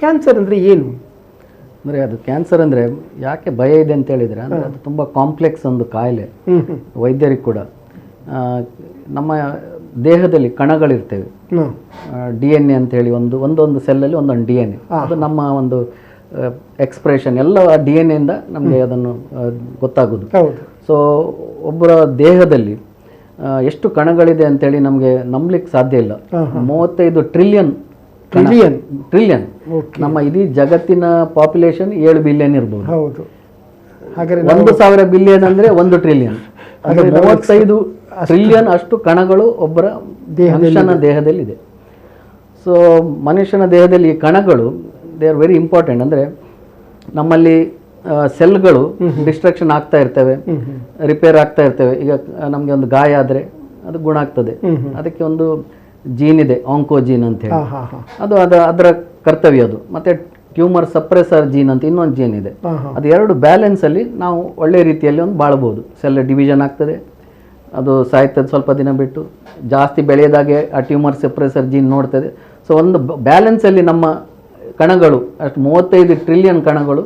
Cancer ಅಂದರೆ ಏನು? ಅಂದರೆ ಅದು ಕ್ಯಾನ್ಸರ್ ಅಂದರೆ ಯಾಕೆ ಭಯ ಇದೆ ಅಂತ ಹೇಳಿದರೆ ಅಂದರೆ ಅದು ತುಂಬ ಕಾಂಪ್ಲೆಕ್ಸ್ ಒಂದು ಕಾಯಿಲೆ. ವೈದ್ಯರಿಗೆ ಕೂಡ. ನಮ್ಮ ದೇಹದಲ್ಲಿ ಕಣಗಳಿರ್ತೇವೆ. ಡಿ ಎನ್ ಎ ಅಂತೇಳಿ ಒಂದು ಒಂದೊಂದು ಸೆಲ್ಲಲ್ಲಿ ಒಂದೊಂದು ಡಿ ಎನ್ ಎ ಅದು ನಮ್ಮ ಒಂದು ಎಕ್ಸ್ಪ್ರೆಷನ್ ಎಲ್ಲ ಡಿ ಎನ್ ಎಯಿಂದ ನಮಗೆ ಅದನ್ನು ಗೊತ್ತಾಗೋದು. ಸೊ ಒಬ್ಬರ ದೇಹದಲ್ಲಿ ಎಷ್ಟು ಕಣಗಳಿದೆ ಅಂತೇಳಿ ನಮಗೆ ನಂಬಲಿಕ್ಕೆ ಸಾಧ್ಯ ಇಲ್ಲ. ಮೂವತ್ತೈದು ಟ್ರಿಲಿಯನ್ ಟ್ರಿಲಿಯನ್ ಟ್ರಿಲಿಯನ್ ನಮ್ಮ ಇಡೀ ಜಗತ್ತಿನ ಪಾಪ್ಯುಲೇಷನ್ ಏಳು ಬಿಲಿಯನ್ ಇರ್ಬೋದು. ಹೌದು. ಹಾಗಾದ್ರೆ ಒಂದು ಸಾವಿರ ಬಿಲಿಯನ್ ಅಂದ್ರೆ ಒಂದು ಟ್ರಿಲಿಯನ್ ಮೂವತ್ತೈದು ಟ್ರಿಲಿಯನ್ ಅಷ್ಟು ಕಣಗಳು ಒಬ್ಬರ ಮನುಷ್ಯನ ದೇಹದಲ್ಲಿ ಇದೆ ಸೊ ಮನುಷ್ಯನ ದೇಹದಲ್ಲಿ ಈ ಕಣಗಳು ದೇ ಆರ್ ವೆರಿ ಇಂಪಾರ್ಟೆಂಟ್ ಅಂದರೆ ನಮ್ಮಲ್ಲಿ ಸೆಲ್ಗಳು ಡಿಸ್ಟ್ರಕ್ಷನ್ ಆಗ್ತಾ ಇರ್ತವೆ ರಿಪೇರ್ ಆಗ್ತಾ ಇರ್ತವೆ. ಈಗ ನಮಗೆ ಒಂದು ಗಾಯ ಆದರೆ ಅದು ಗುಣ ಆಗ್ತದೆ. ಅದಕ್ಕೆ ಒಂದು ಜೀನ್ ಇದೆ ಆಂಕೋ ಜೀನ್ ಅಂತ ಹೇಳಿ. ಅದು ಅದ ಅದರ ಕರ್ತವ್ಯ ಅದು. ಮತ್ತೆ ಟ್ಯೂಮರ್ ಸಪ್ರೆಸರ್ ಜೀನ್ ಅಂತ ಇನ್ನೊಂದು ಜೀನ್ ಇದೆ. ಅದು ಎರಡು ಬ್ಯಾಲೆನ್ಸ್ ಅಲ್ಲಿ ನಾವು ಒಳ್ಳೆ ರೀತಿಯಲ್ಲಿ ಒಂದು ಬಾಳ್ಬೋದು. ಸೆಲ್ ಡಿವಿಷನ್ ಆಗ್ತದೆ. ಅದು ಸಾಯ್ತದೆ ಸ್ವಲ್ಪ ದಿನ ಬಿಟ್ಟು. ಜಾಸ್ತಿ ಬೆಳೆಯದಾಗೆ ಆ ಟ್ಯೂಮರ್ ಸಪ್ರೆಸರ್ ಜೀನ್ ನೋಡ್ತದೆ. ಸೊ ಒಂದು ಬ್ಯಾಲೆನ್ಸ್ ಅಲ್ಲಿ ನಮ್ಮ ಕಣಗಳು ಅಷ್ಟು ಮೂವತ್ತೈದು ಟ್ರಿಲಿಯನ್ ಕಣಗಳು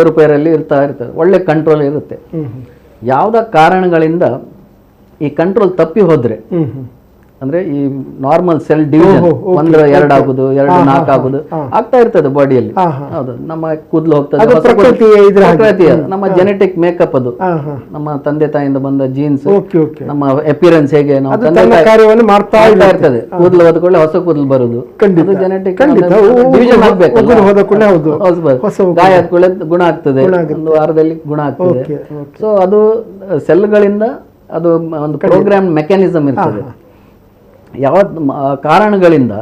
ಏರುಪೇರಲ್ಲಿ ಇರ್ತಾ ಇರ್ತದೆ. ಒಳ್ಳೆ ಕಂಟ್ರೋಲ್ ಇರುತ್ತೆ. ಯಾವುದ ಕಾರಣಗಳಿಂದ ಈ ಕಂಟ್ರೋಲ್ ತಪ್ಪಿ ಹೋದ್ರೆ ಅಂದ್ರೆ ಈ ನಾರ್ಮಲ್ ಸೆಲ್ ಡಿವಿಷನ್ ಓಹೋ, ಎರಡ್ ಒಂದು ಎರಡು ಆಗುದು ಎರಡು ನಾಲ್ಕು ಆಗುದು. ಆಗ್ತಾ ಇರ್ತದೆ ಬಾಡಿಯಲ್ಲಿ ಹೌದು ನಮ್ಮ ಕೂದಲು ಹೋಗ್ತದೆ. ನಮ್ಮ ಜೆನೆಟಿಕ್ ಮೇಕಪ್ ಅದು. ನಮ್ಮ ತಂದೆ ತಾಯಿಯಿಂದ ಬಂದ ಜೀನ್ಸ್ ನಮ್ಮ ಅಪಿಯರೆನ್ಸ್ ಹೇಗೆ ನಾವು ತಂದೆ ಕಾರ್ಯವನ್ನು ಮಾಡ್ತಾ ಇರ್ತದೆ. ಕೂದಲು ಹೋದ್ಕೊಳ್ಳೆ ಹೊಸ ಕೂದಲು ಬರುದು. ಖಂಡಿತ. ಅದು ಜೆನೆಟಿಕ್ ಡಿವಿಷನ್ ಆಗ್ಬೇಕು. ಗಾಯ ಗುಣ ಆಗ್ತದೆ. ಒಂದು ವಾರದಲ್ಲಿ ಗುಣ ಆಗ್ತದೆ. ಸೊ ಅದು ಸೆಲ್ಗಳಿಂದ ಅದು ಒಂದು ಪ್ರೋಗ್ರಾಮ್ ಮೆಕ್ಯಾನಿಸಮ್ ಇರ್ತದೆ. ಯಾವ ಕಾರಣಗಳಿಂದ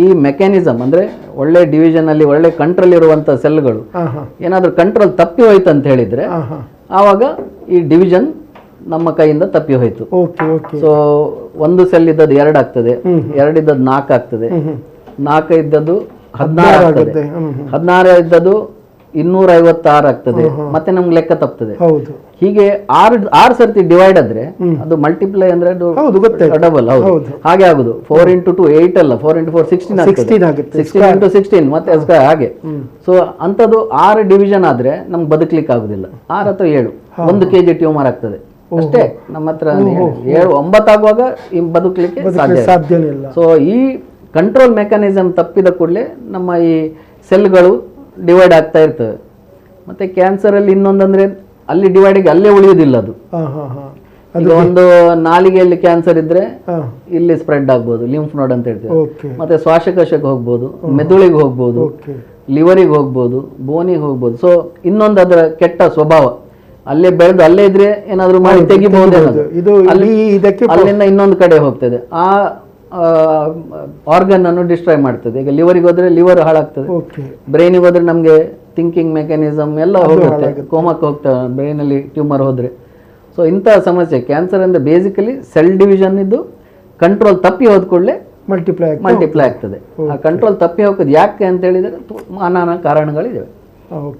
ಈ ಮೆಕ್ಯಾನಿಸಮ್ ಅಂದ್ರೆ ಒಳ್ಳೆ ಡಿವಿಷನ್ ಅಲ್ಲಿ ಒಳ್ಳೆ ಕಂಟ್ರೋಲ್ ಇರುವಂತ ಸೆಲ್ಗಳು ಏನಾದ್ರೂ ಕಂಟ್ರೋಲ್ ತಪ್ಪಿ ಹೋಯ್ತು ಅಂತ ಹೇಳಿದ್ರೆ ಆವಾಗ ಈ ಡಿವಿಷನ್ ನಮ್ಮ ಕೈಯಿಂದ ತಪ್ಪಿ ಹೋಯ್ತು. ಸೊ ಒಂದು ಸೆಲ್ ಇದ್ದದ್ದು ಎರಡು ಆಗ್ತದೆ. ಎರಡು ಇದ್ದದ್ದು ನಾಲ್ಕು ಆಗ್ತದೆ. ನಾಲ್ಕು ಇದ್ದದ್ದು ಹದಿನಾರು ಆಗ್ತದೆ. ಹದಿನಾರು ಇದ್ದದ್ದು ಇನ್ನೂರ ಐವತ್ತಾರು ಆಗ್ತದೆ ಮತ್ತೆ ನಮ್ಗೆ ಲೆಕ್ಕ ತಪ್ತದೆ. ಹೀಗೆ ಆರು ಆರು ಸರ್ತಿ ಡಿವೈಡ್ ಆದ್ರೆ ಅದು ಮಲ್ಟಿಪ್ಲೈ ಅಂದ್ರೆ ಡಬಲ್ ಹೌದು. ಹಾಗೆ ಆಗುದು. ಫೋರ್ ಇಂಟು ಟು ಏಟ್ ಅಲ್ಲ. Four into four sixteen sixteen into sixteen ಮತ್ತೆ ಹಾಗೆ. ಸೊ ಅಂಥದ್ದು ಆರು ಡಿವಿಷನ್ ಆದ್ರೆ ನಮ್ಗೆ ಬದುಕಲಿಕ್ಕೆ ಆಗುದಿಲ್ಲ. ಆರು ಅಥವಾ ಏಳು. ಒಂದು ಕೆ ಜಿ ಟ್ಯೂಮರ್ ಆಗ್ತದೆ ಅಷ್ಟೇ. ನಮ್ಮ ಹತ್ರ ಏಳು ಒಂಬತ್ತಾಗುವಾಗ ಈ ಬದುಕಲಿಕ್ಕೆ ಸಾಧ್ಯ ಸೊ ಈ ಕಂಟ್ರೋಲ್ ಮೆಕ್ಯಾನಿಸಮ್ ತಪ್ಪಿದ ಕೂಡಲೇ ನಮ್ಮ ಈ ಸೆಲ್ಗಳು ಡಿವೈಡ್ ಆಗ್ತಾ ಇರ್ತವೆ ಮತ್ತೆ ಕ್ಯಾನ್ಸರ್ ಅಲ್ಲಿ ಇನ್ನೊಂದಂದ್ರೆ ಅಲ್ಲಿ ಡಿವೈಡಿಗೆ ಅಲ್ಲೇ ಉಳಿಯೋದಿಲ್ಲ ಅದು. ಈಗ ಒಂದು ನಾಲಿಗೆಯಲ್ಲಿ ಕ್ಯಾನ್ಸರ್ ಇದ್ರೆ ಇಲ್ಲಿ ಸ್ಪ್ರೆಡ್ ಆಗ್ಬೋದು ಲಿಂಫ್ ನೋಡ್ ಅಂತ ಹೇಳ್ತೇವೆ. ಮತ್ತೆ ಶ್ವಾಸಕೋಶಕ್ಕೆ ಹೋಗ್ಬೋದು ಮೆದುಳಿಗೆ ಹೋಗ್ಬೋದು ಲಿವರಿಗೆ ಹೋಗ್ಬೋದು ಬೋನಿಗೆ ಹೋಗ್ಬೋದು. ಸೊ ಇನ್ನೊಂದು ಅದರ ಕೆಟ್ಟ ಸ್ವಭಾವ. ಅಲ್ಲೇ ಬೆಳೆದು ಅಲ್ಲೇ ಇದ್ರೆ ಏನಾದ್ರು ಮಾಡಿ ತೆಗಿಬಹುದು. ಅಲ್ಲಿಂದ ಇನ್ನೊಂದು ಕಡೆ ಹೋಗ್ತದೆ. ಆ ಆರ್ಗನ್ ಅನ್ನು ಡಿಸ್ಟ್ರಾಯ್ ಮಾಡ್ತದೆ. ಈಗ ಲಿವರಿಗೆ ಹೋದ್ರೆ ಲಿವರ್ ಹಾಳಾಗ್ತದೆ. ಬ್ರೈನಿಗೆ ಹೋದ್ರೆ ನಮಗೆ ಥಿಂಕಿಂಗ್ ಮೆಕ್ಯಾನಿಸಮ್ ಎಲ್ಲ ಹೋಗುತ್ತೆ. ಕೋಮಕ್ಕೆ ಹೋಗ್ತವೆ ಬ್ರೈನಲ್ಲಿ ಟ್ಯೂಮರ್ ಹೋದ್ರೆ. ಸೊ ಇಂಥ ಸಮಸ್ಯೆ ಕ್ಯಾನ್ಸರ್ ಅಂದ್ರೆ ಬೇಸಿಕಲಿ ಸೆಲ್ ಡಿವಿಷನ್ ಇದ್ದು ಕಂಟ್ರೋಲ್ ತಪ್ಪಿ ಹೋದ ಕೂಡಲೇ ಮಲ್ಟಿಪ್ಲೈ ಮಲ್ಟಿಪ್ಲೈ ಆಗ್ತದೆ. ಆ ಕಂಟ್ರೋಲ್ ತಪ್ಪಿ ಹೋಗೋದು ಯಾಕೆ ಅಂತ ಹೇಳಿದ್ರೆ ನಾನಾ ಕಾರಣಗಳಿವೆ ಓಕೆ